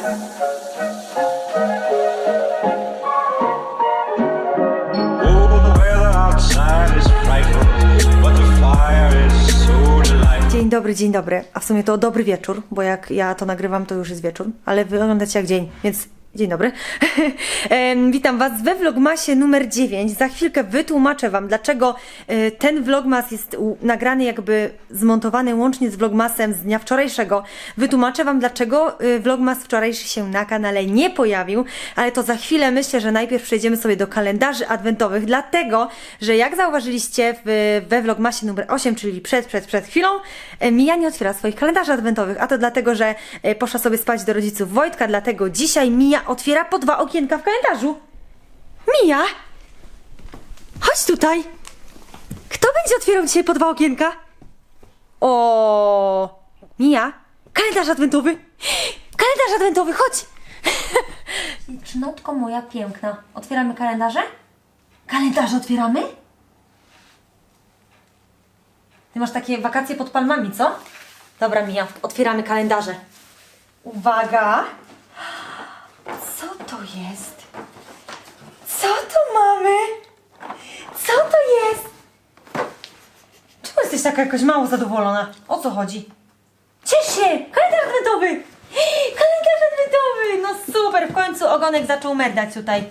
Dzień dobry, dzień dobry. A w sumie to dobry wieczór, bo jak ja to nagrywam, to już jest wieczór, ale wyglądacie jak dzień, więc dzień dobry. Witam Was we vlogmasie numer 9. Za chwilkę wytłumaczę Wam, dlaczego e, ten vlogmas jest nagrany jakby zmontowany łącznie z vlogmasem z dnia wczorajszego. Wytłumaczę Wam, dlaczego e, vlogmas wczorajszy się na kanale nie pojawił, ale to za chwilę myślę, że najpierw przejdziemy sobie do kalendarzy adwentowych, dlatego, że jak zauważyliście w, we vlogmasie numer 8, czyli przed, przed, przed chwilą, e, Mija nie otwiera swoich kalendarzy adwentowych, a to dlatego, że poszła sobie spać do rodziców Wojtka, dlatego dzisiaj Mija otwiera po dwa okienka w kalendarzu. Mija! Chodź tutaj! Kto będzie otwierał dzisiaj po dwa okienka? O, Mija, kalendarz adwentowy! Kalendarz adwentowy, chodź! Cznotko moja piękna. Otwieramy kalendarze? Kalendarze otwieramy? Ty masz takie wakacje pod palmami, co? Dobra, Mija, otwieramy kalendarze. Uwaga! To jest? Co tu mamy? Co to jest? Czemu jesteś taka jakoś mało zadowolona? O co chodzi? Ciesz się! Kalendarz adwentowy! Kalendarz adwentowy! No super, w końcu ogonek zaczął merdać tutaj.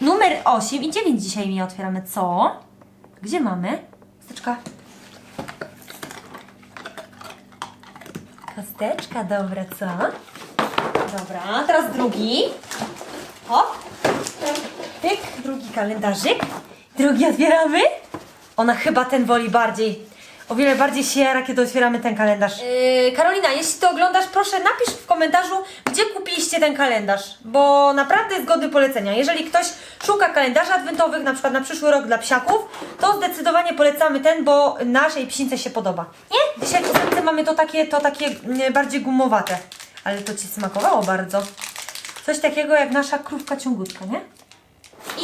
Numer 8 i 9 dzisiaj mi otwieramy. Co? Gdzie mamy? Kosteczka. Kosteczka, dobra, co? Dobra, teraz drugi. Hop. Pyk, drugi kalendarzyk. Drugi otwieramy. Ona chyba ten woli bardziej. O wiele bardziej się jara, kiedy otwieramy ten kalendarz. Yy, Karolina, jeśli to oglądasz, proszę napisz w komentarzu, gdzie kupiliście ten kalendarz, bo naprawdę jest godny polecenia. Jeżeli ktoś szuka kalendarzy adwentowych, na przykład na przyszły rok dla psiaków, to zdecydowanie polecamy ten, bo naszej psince się podoba. Nie? Dzisiaj w mamy to takie, to takie mm, bardziej gumowate. Ale to Ci smakowało bardzo. Coś takiego jak nasza krówka ciągutka, nie?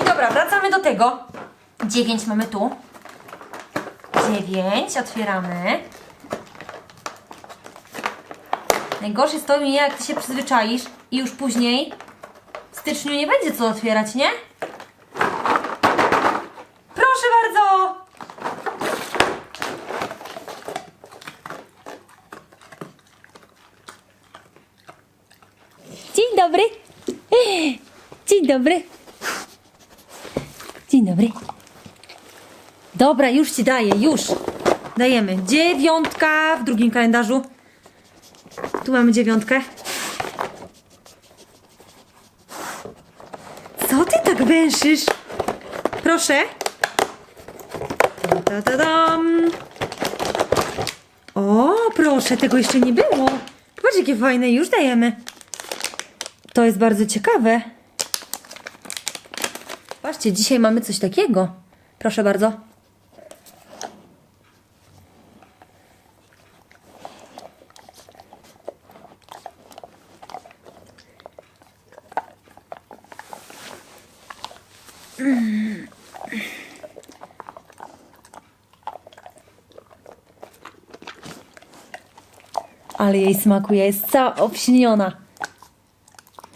I dobra, wracamy do tego. Dziewięć mamy tu. Dziewięć, otwieramy. Najgorsze jest to, jak ty się przyzwyczaisz i już później w styczniu nie będzie co otwierać, nie? Proszę bardzo! Dzień dobry. Dzień dobry. Dzień dobry. Dobra, już ci daję, już. Dajemy. Dziewiątka w drugim kalendarzu. Tu mamy dziewiątkę. Co ty tak węszysz? Proszę. Ta, ta, dam. O, proszę, tego jeszcze nie było. Patrz, jakie fajne, już dajemy. To jest bardzo ciekawe. Patrzcie, dzisiaj mamy coś takiego. Proszę bardzo. Ale jej smakuje, jest cała obśniona.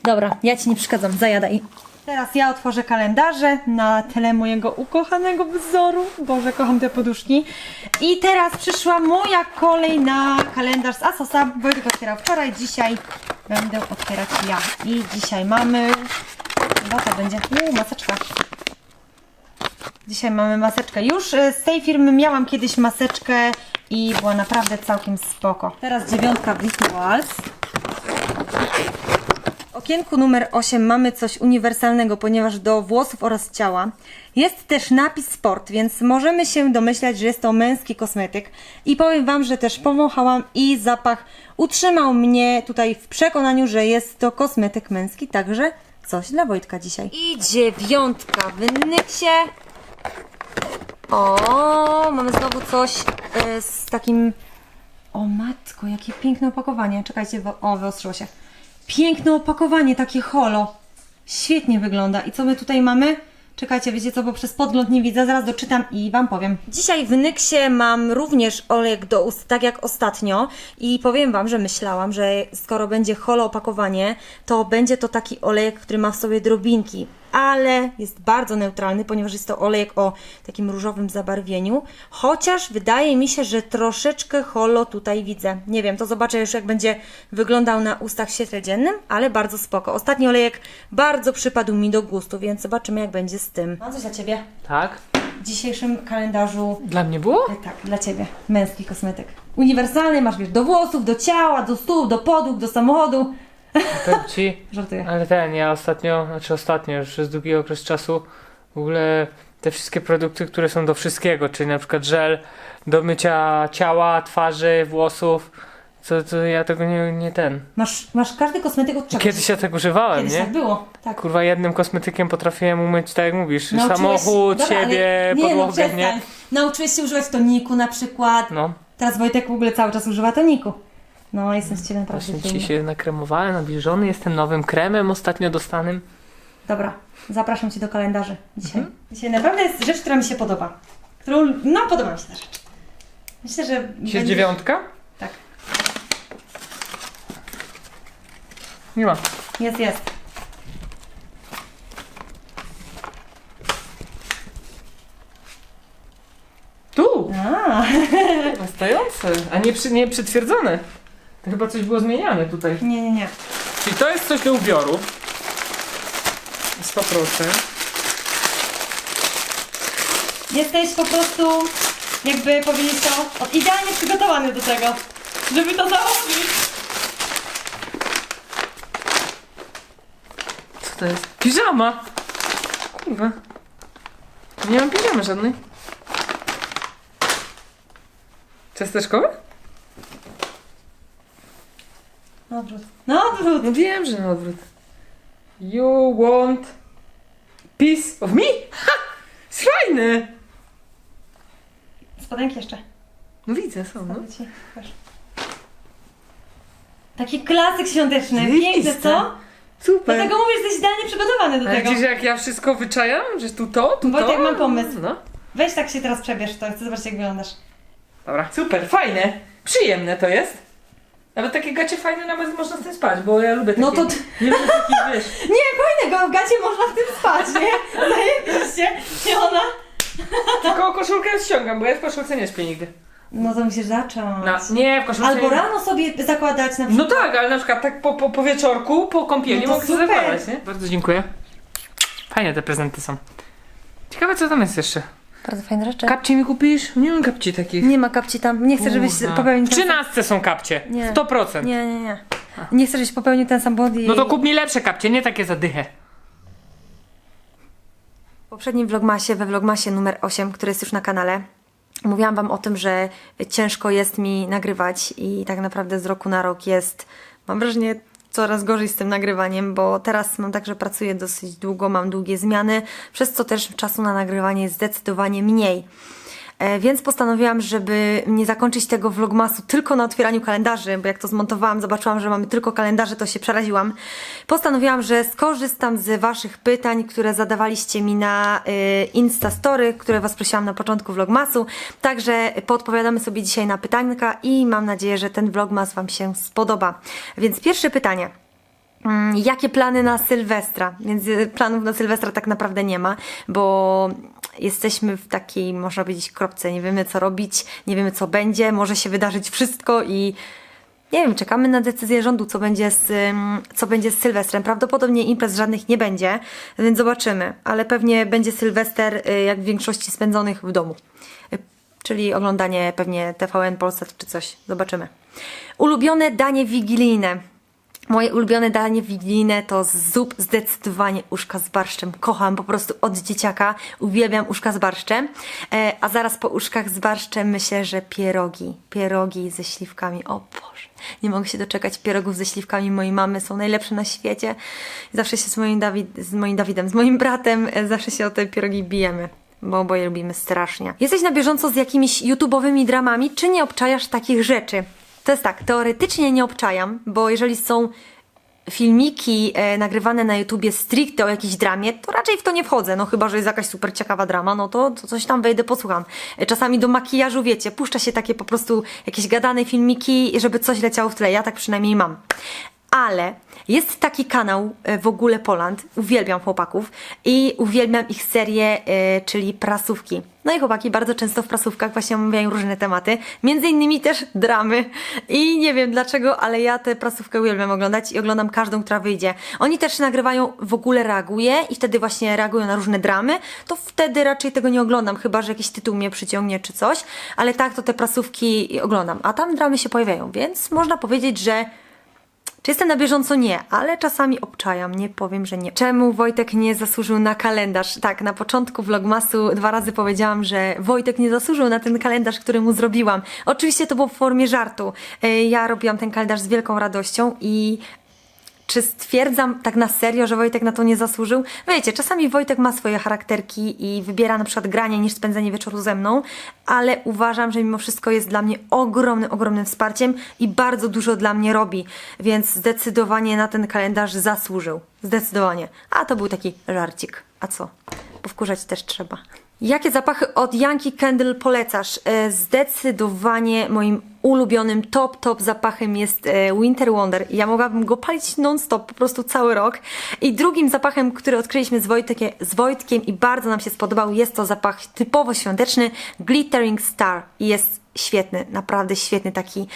Dobra, ja ci nie przeszkadzam, zajadaj. Teraz ja otworzę kalendarze na tle mojego ukochanego wzoru. Boże, kocham te poduszki. I teraz przyszła moja kolej na kalendarz z Asosa. Wojtek otwierał wczoraj, dzisiaj będę otwierać ja. I dzisiaj mamy... Chyba to będzie... Uuu, maseczka. Dzisiaj mamy maseczkę. Już e, z tej firmy miałam kiedyś maseczkę i była naprawdę całkiem spoko. Teraz dziewiątka. W okienku numer 8 mamy coś uniwersalnego, ponieważ do włosów oraz ciała jest też napis sport, więc możemy się domyślać, że jest to męski kosmetyk. I powiem Wam, że też powąchałam i zapach utrzymał mnie tutaj w przekonaniu, że jest to kosmetyk męski, także coś dla Wojtka dzisiaj. I dziewiątka w Nyksie. O, mamy znowu coś e, z takim. O matko, jakie piękne opakowanie. Czekajcie, o, wyostrzyło się. Piękne opakowanie, takie holo. Świetnie wygląda. I co my tutaj mamy? Czekajcie, wiecie co, bo przez podgląd nie widzę, zaraz doczytam i Wam powiem. Dzisiaj w Nyksie mam również olejek do ust, tak jak ostatnio i powiem Wam, że myślałam, że skoro będzie holo opakowanie, to będzie to taki olejek, który ma w sobie drobinki, ale jest bardzo neutralny, ponieważ jest to olejek o takim różowym zabarwieniu, chociaż wydaje mi się, że troszeczkę holo tutaj widzę. Nie wiem, to zobaczę już jak będzie wyglądał na ustach w świetle dziennym, ale bardzo spoko. Ostatni olejek bardzo przypadł mi do gustu, więc zobaczymy jak będzie z tym. Mam coś dla Ciebie. Tak? W dzisiejszym kalendarzu Dla mnie było? E, Tak, dla Ciebie. Męski kosmetyk. Uniwersalny, masz wiesz, do włosów, do ciała, do stóp, do podłóg, do samochodu. Powiem ci, Żartuję. ale ten, ja ostatnio, znaczy ostatnio, już przez długi okres czasu w ogóle te wszystkie produkty, które są do wszystkiego, czyli na przykład żel do mycia ciała, twarzy, włosów, to, to ja tego nie, nie ten. Masz, masz każdy kosmetyk od czegoś. Kiedyś ja tego używałem, Kiedyś nie? tak było. Tak. Kurwa, jednym kosmetykiem potrafiłem umyć, tak jak mówisz, Nauczyłeś- samochód, Dobra, ale- siebie, nie, no podłogę, przestań. nie? Nauczyłeś się używać toniku na przykład. No, Teraz Wojtek w ogóle cały czas używa toniku. No, jestem z Ciebie naprawdę właśnie dumna. dzisiaj się nakremowałem, nabliżony jestem nowym kremem ostatnio dostanym. Dobra, zapraszam Cię do kalendarzy dzisiaj. Mhm. Dzisiaj naprawdę jest rzecz, która mi się podoba. Którą, no, podoba mi się ta rzecz. Myślę, że... Jest będziesz- dziewiątka? Tak, Nie ma. jest, jest. Tu! A, Stojące, a nie, przy, nie przytwierdzone. To chyba coś było zmieniane tutaj. nie, nie, nie. Czyli to jest coś do ubioru. 100%. Jesteś po prostu, jakby powiedzieć to, o- idealnie przygotowany do tego, żeby to założyć. Co to jest? Piżama! Kurwa. Nie mam piżamy żadnej. Ciasteczkowe? No odwrót. No odwrót. No wiem, że na odwrót. You want piece of me? Ha! Jest fajne! Spodenki jeszcze. No widzę, są, no. Ci. Proszę. Taki klasyk świąteczny. Zajebiste. Piękny, co? Super. Dlatego mówisz, że jesteś idealnie przygotowany do Ale tego. widzisz jak ja wszystko wyczajam? Że tu to, tu Wojtek, to? mam pomysł. No. Weź tak się teraz przebierz to, chcę zobaczyć jak wyglądasz. Dobra, super, fajne, przyjemne to jest. Nawet takie gacie fajne, nawet można z tym spać, bo ja lubię takie... No to- Nie lubię takich, wiesz... Nie, fajnego, w gacie można w tym spać, nie? Zajebiście. Nie ona? Tylko koszulkę ściągam, bo ja w koszulce nie śpię nigdy. No to musisz zacząć. No, nie, w koszulce Albo nie... rano sobie zakładać na No przykład. tak, ale na przykład tak po, po, po wieczorku, po kąpieli No to mogę sobie super. zakładać, nie? Bardzo dziękuję. Fajne te prezenty są. Ciekawe co tam jest jeszcze. Bardzo fajne rzeczy. Kapci mi kupisz? Nie mam kapci takich. Nie ma kapci tam. Nie chcę, żebyś Kurwa. popełnił W ten sam... trzynastce są kapcie. Nie. 100%. Nie, nie, nie. Nie chcę, żebyś popełnił ten sam błąd i... No to kup mi lepsze kapcie, nie takie zadychę. W poprzednim vlogmasie, we vlogmasie numer 8, który jest już na kanale, mówiłam Wam o tym, że ciężko jest mi nagrywać i tak naprawdę z roku na rok jest, mam wrażenie, coraz gorzej z tym nagrywaniem, bo teraz mam tak, że pracuję dosyć długo, mam długie zmiany, przez co też czasu na nagrywanie jest zdecydowanie mniej. E, Więc postanowiłam, żeby nie zakończyć tego vlogmasu tylko na otwieraniu kalendarzy, bo jak to zmontowałam, zobaczyłam, że mamy tylko kalendarze, to się przeraziłam. Postanowiłam, że skorzystam z Waszych pytań, które zadawaliście mi na y, Instastory, które Was prosiłam na początku vlogmasu. Także podpowiadamy sobie dzisiaj na pytanka i mam nadzieję, że ten vlogmas Wam się spodoba. Więc pierwsze pytanie. Mm, Jakie plany na Sylwestra? Więc y, planów na Sylwestra tak naprawdę nie ma, bo jesteśmy w takiej, można powiedzieć, kropce. Nie wiemy, co robić, nie wiemy, co będzie. Może się wydarzyć wszystko i nie wiem, czekamy na decyzję rządu, co będzie z, co będzie z Sylwestrem. Prawdopodobnie imprez żadnych nie będzie, więc zobaczymy. Ale pewnie będzie Sylwester, y, jak w większości spędzonych w domu. Y, Czyli oglądanie pewnie TVN Polsat czy coś. Zobaczymy. Ulubione danie wigilijne. Moje ulubione danie wigilijne to zup zdecydowanie uszka z barszczem. Kocham po prostu od dzieciaka. Uwielbiam uszka z barszczem. E, a zaraz po uszkach z barszczem myślę, że pierogi. Pierogi ze śliwkami. O Boże. Nie mogę się doczekać pierogów ze śliwkami mojej mamy. Są najlepsze na świecie. Zawsze się z moim, Dawid, z moim Dawidem, z moim bratem, e, zawsze się o te pierogi bijemy. Bo oboje lubimy strasznie. Jesteś na bieżąco z jakimiś YouTube'owymi dramami, czy nie obczajasz takich rzeczy? To jest tak, teoretycznie nie obczajam, bo jeżeli są filmiki e, nagrywane na YouTubie stricte o jakiejś dramie, to raczej w to nie wchodzę, no chyba, że jest jakaś super ciekawa drama, no to, to coś tam wejdę, posłucham. E, czasami do makijażu, wiecie, puszcza się takie po prostu jakieś gadane filmiki, żeby coś leciało w tle, ja tak przynajmniej mam. Ale jest taki kanał e, w ogóle Poland, uwielbiam chłopaków i uwielbiam ich serię, e, czyli prasówki. No i chłopaki bardzo często w prasówkach właśnie omawiają różne tematy, między innymi też dramy. I nie wiem dlaczego, ale ja tę prasówkę uwielbiam oglądać i oglądam każdą, która wyjdzie. Oni też nagrywają, w ogóle reaguje i wtedy właśnie reagują na różne dramy, to wtedy raczej tego nie oglądam, chyba że jakiś tytuł mnie przyciągnie czy coś, ale tak to te prasówki oglądam, a tam dramy się pojawiają, więc można powiedzieć, że czy jestem na bieżąco? Nie, ale czasami obczajam, nie powiem, że nie. Czemu Wojtek nie zasłużył na kalendarz? Tak, na początku vlogmasu dwa razy powiedziałam, że Wojtek nie zasłużył na ten kalendarz, który mu zrobiłam. Oczywiście to było w formie żartu. E, Ja robiłam ten kalendarz z wielką radością i czy stwierdzam tak na serio, że Wojtek na to nie zasłużył? Wiecie, czasami Wojtek ma swoje charakterki i wybiera na przykład granie niż spędzenie wieczoru ze mną, ale uważam, że mimo wszystko jest dla mnie ogromnym, ogromnym wsparciem i bardzo dużo dla mnie robi, więc zdecydowanie na ten kalendarz zasłużył. Zdecydowanie. A to był taki żarcik. A co? Powkurzać też trzeba. Jakie zapachy od Yankee Candle polecasz? E, Zdecydowanie moim ulubionym top, top zapachem jest e, Winter Wonder. Ja mogłabym go palić non-stop, po prostu cały rok. I drugim zapachem, który odkryliśmy z, Wojtkiem, z Wojtkiem i bardzo nam się spodobał, jest to zapach typowo świąteczny Glittering Star. Jest świetny, naprawdę świetny, taki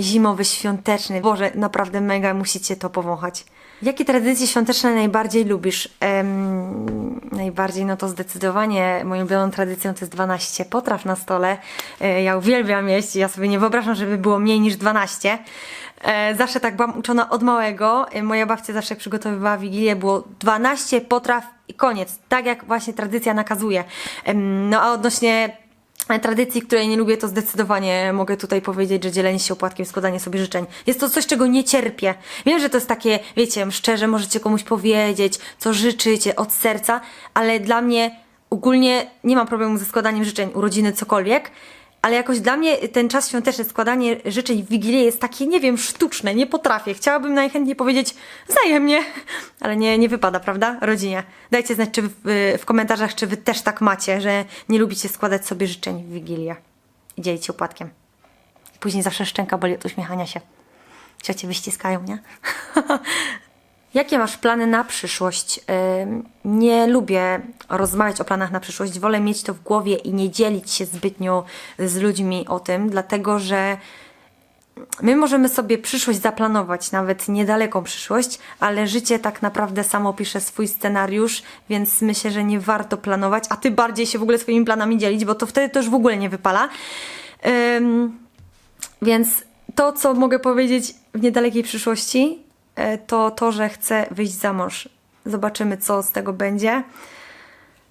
zimowy, świąteczny. Boże, naprawdę mega musicie to powąchać. Jakie tradycje świąteczne najbardziej lubisz? Em, najbardziej, no to zdecydowanie moją ulubioną tradycją to jest 12 potraw na stole. E, ja uwielbiam jeść, ja sobie nie wyobrażam, żeby było mniej niż 12. E, zawsze tak byłam uczona od małego. E, moja babcia zawsze przygotowywała Wigilię, było 12 potraw i koniec. Tak jak właśnie tradycja nakazuje. Em, no a odnośnie tradycji, której nie lubię, to zdecydowanie mogę tutaj powiedzieć, że dzielenie się opłatkiem, składanie sobie życzeń. Jest to coś, czego nie cierpię. Wiem, że to jest takie, wiecie, szczerze możecie komuś powiedzieć, co życzycie od serca, ale dla mnie ogólnie nie mam problemu ze składaniem życzeń, urodziny, cokolwiek. Ale jakoś dla mnie ten czas świąteczny, składanie życzeń w Wigilię jest takie, nie wiem, sztuczne, nie potrafię. Chciałabym najchętniej powiedzieć wzajemnie, ale nie, nie wypada, prawda? Rodzinie. Dajcie znać czy w, w komentarzach, czy wy też tak macie, że nie lubicie składać sobie życzeń w Wigilię. I dzielić się później zawsze szczęka boli od uśmiechania się. Ciocie wyściskają, nie? Jakie masz plany na przyszłość? Ym, Nie lubię rozmawiać o planach na przyszłość. Wolę mieć to w głowie i nie dzielić się zbytnio z ludźmi o tym, dlatego że my możemy sobie przyszłość zaplanować, nawet niedaleką przyszłość, ale życie tak naprawdę samo pisze swój scenariusz, więc myślę, że nie warto planować, a ty bardziej się w ogóle swoimi planami dzielić, bo to wtedy to już w ogóle nie wypala. Więc to, co mogę powiedzieć w niedalekiej przyszłości, to to, że chcę wyjść za mąż. Zobaczymy, co z tego będzie.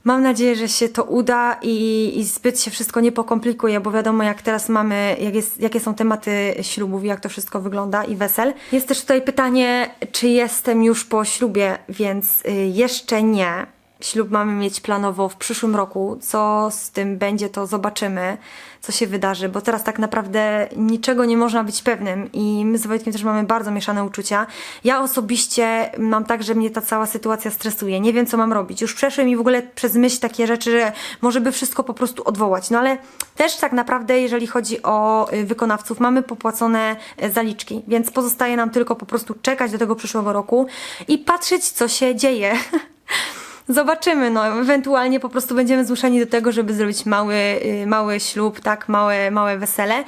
Mam nadzieję, że się to uda i, i zbyt się wszystko nie pokomplikuje, bo wiadomo, jak teraz mamy, jak jest, jakie są tematy ślubów jak to wszystko wygląda i wesel. Jest też tutaj pytanie, czy jestem już po ślubie, więc y, jeszcze nie. Ślub mamy mieć planowo w przyszłym roku. Co z tym będzie, to zobaczymy, co się wydarzy, bo teraz tak naprawdę niczego nie można być pewnym i my z Wojtkiem też mamy bardzo mieszane uczucia. Ja osobiście mam tak, że mnie ta cała sytuacja stresuje. Nie wiem, co mam robić. Już przeszły mi w ogóle przez myśl takie rzeczy, że może by wszystko po prostu odwołać. No ale też tak naprawdę, jeżeli chodzi o y, wykonawców, mamy popłacone y, zaliczki, więc pozostaje nam tylko po prostu czekać do tego przyszłego roku i patrzeć, co się dzieje. Zobaczymy, no, ewentualnie po prostu będziemy zmuszeni do tego, żeby zrobić mały, y, mały ślub, tak, małe, małe wesele,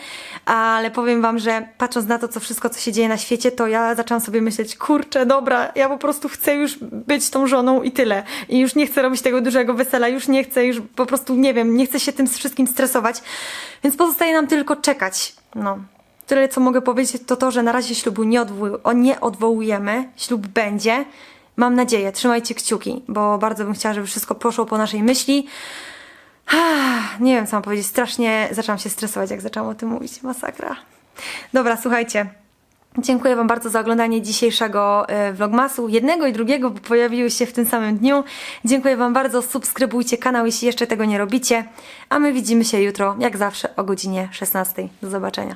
ale powiem wam, że patrząc na to, co wszystko, co się dzieje na świecie, to ja zaczęłam sobie myśleć, kurczę, dobra, ja po prostu chcę już być tą żoną i tyle. I już nie chcę robić tego dużego wesela, już nie chcę, już po prostu, nie wiem, nie chcę się tym wszystkim stresować, więc pozostaje nam tylko czekać, no. Tyle, co mogę powiedzieć, to to, że na razie ślubu nie, odwoł- o, nie odwołujemy, ślub będzie, Mam nadzieję, trzymajcie kciuki, bo bardzo bym chciała, żeby wszystko poszło po naszej myśli. Ah, Nie wiem, co mam powiedzieć. Strasznie zaczęłam się stresować, jak zaczęłam o tym mówić. Masakra. Dobra, słuchajcie. Dziękuję Wam bardzo za oglądanie dzisiejszego e, vlogmasu, jednego i drugiego, bo pojawiły się w tym samym dniu. Dziękuję Wam bardzo, subskrybujcie kanał, jeśli jeszcze tego nie robicie, a my widzimy się jutro, jak zawsze, o godzinie 16. Do zobaczenia.